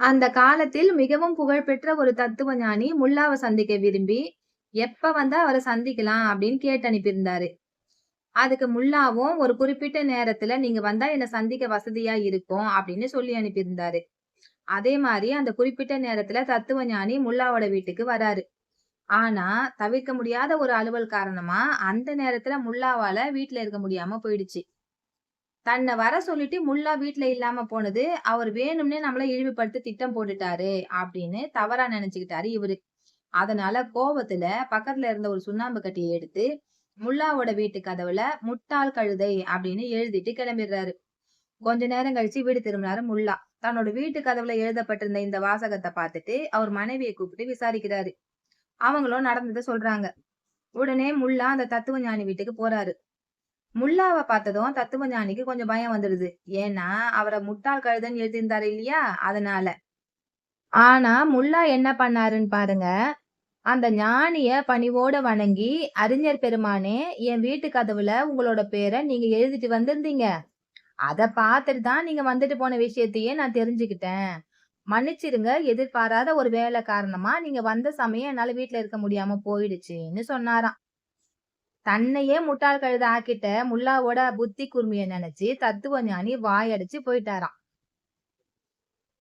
அந்த காலத்தில் மிகவும் புகழ்பெற்ற ஒரு தத்துவ ஞானி முல்லாவ சந்திக்க விரும்பி, எப்ப வந்தா அவரை சந்திக்கலாம் அப்படின்னு கேட்டு அனுப்பியிருந்தாரு. அதுக்கு முல்லாவும் ஒரு குறிப்பிட்ட நேரத்துல நீங்க வந்தா என்ன சந்திக்க வசதியா இருக்கும் அப்படின்னு சொல்லி அனுப்பியிருந்தாரு. அதே மாதிரி அந்த குறிப்பிட்ட நேரத்துல தத்துவ ஞானி முல்லாவோட வீட்டுக்கு வராரு. ஆனா, தவிர்க்க முடியாத ஒரு அலுவல் காரணமா அந்த நேரத்துல முல்லாவால வீட்டுல இருக்க முடியாம போயிடுச்சு. தன்னை வர சொல்லிட்டு முல்லா வீட்டுல இல்லாம போனது அவர் வேணும்னே நம்மள இழிவுபடுத்த திட்டம் போட்டுட்டாரு அப்படின்னு தவறா நினைச்சுக்கிட்டாரு இவரு. அதனால கோபத்துல பக்கத்துல இருந்த ஒரு சுண்ணாம்பு கட்டியை எடுத்து முல்லாவோட வீட்டு கதவுல முட்டாள் கழுதை அப்படின்னு எழுதிட்டு கிளம்பிடுறாரு. கொஞ்ச நேரம் கழிச்சு வீடு திரும்பினாரு முல்லா. தன்னோட வீட்டு கதவுல எழுதப்பட்டிருந்த இந்த வாசகத்தை பார்த்துட்டு அவர் மனைவியை கூப்பிட்டு விசாரிக்கிறாரு. அவங்களும் நடந்ததை சொல்றாங்க. உடனே முல்லா அந்த தத்துவ ஞானி வீட்டுக்கு போறாரு. முல்லாவை பார்த்ததும் தத்துவ ஞானிக்கு கொஞ்சம் பயம் வந்துடுது. ஏன்னா அவரை முட்டாள் கழுதன்னு எழுதியிருந்தாரு இல்லையா அதனால. ஆனா முல்லா என்ன பண்ணாருன்னு பாருங்க. அந்த ஞானிய பணிவோட வணங்கி, அறிஞர் பெருமானே என் வீட்டு கதவுல உங்களோட பேரை நீங்க எழுதிட்டு வந்திருந்தீங்க. அதை பார்த்துட்டு தான் நீங்க வந்துட்டு போன விஷயத்தையே நான் தெரிஞ்சுக்கிட்டேன். மன்னிச்சிடுங்க எதிர்பாராத ஒரு வேலை காரணமா நீங்க வந்த சமயம் என்னால வீட்டுல இருக்க முடியாம போயிடுச்சுன்னு சொன்னாராம். தன்னையே முட்டாள் கழுத ஆக்கிட்ட முல்லாவோட புத்தி குருமியை நினைச்சு தத்துவ ஞானி வாயடிச்சு போயிட்டாராம்.